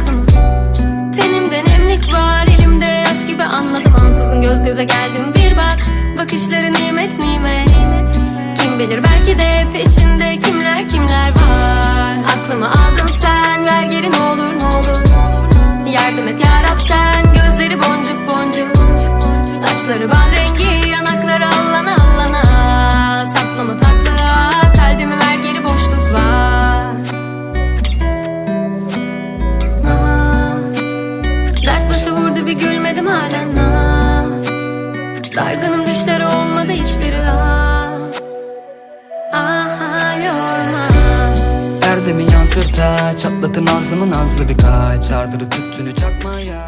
baktım Tenimde nemlik var elimde yaş gibi anladım. Ansızın göz göze geldim. Bir bak Bakışları nimet nimet Kim bilir belki de peşimde kimler kimler var. Aklımı aldın sen ver geri ne olur ne olur Yardım et yarab sen. Gözleri boncuk boncuk Saçları bal rengi yanakları al Vurdu bir gülmedim halen. Aa, Dargınım düşleri olmadı hiçbiri. Ah Aha yorma Erdemi yansırta Çatlatı nazlı mı nazlı bir kalp. Sardırı tüttünü çakmaya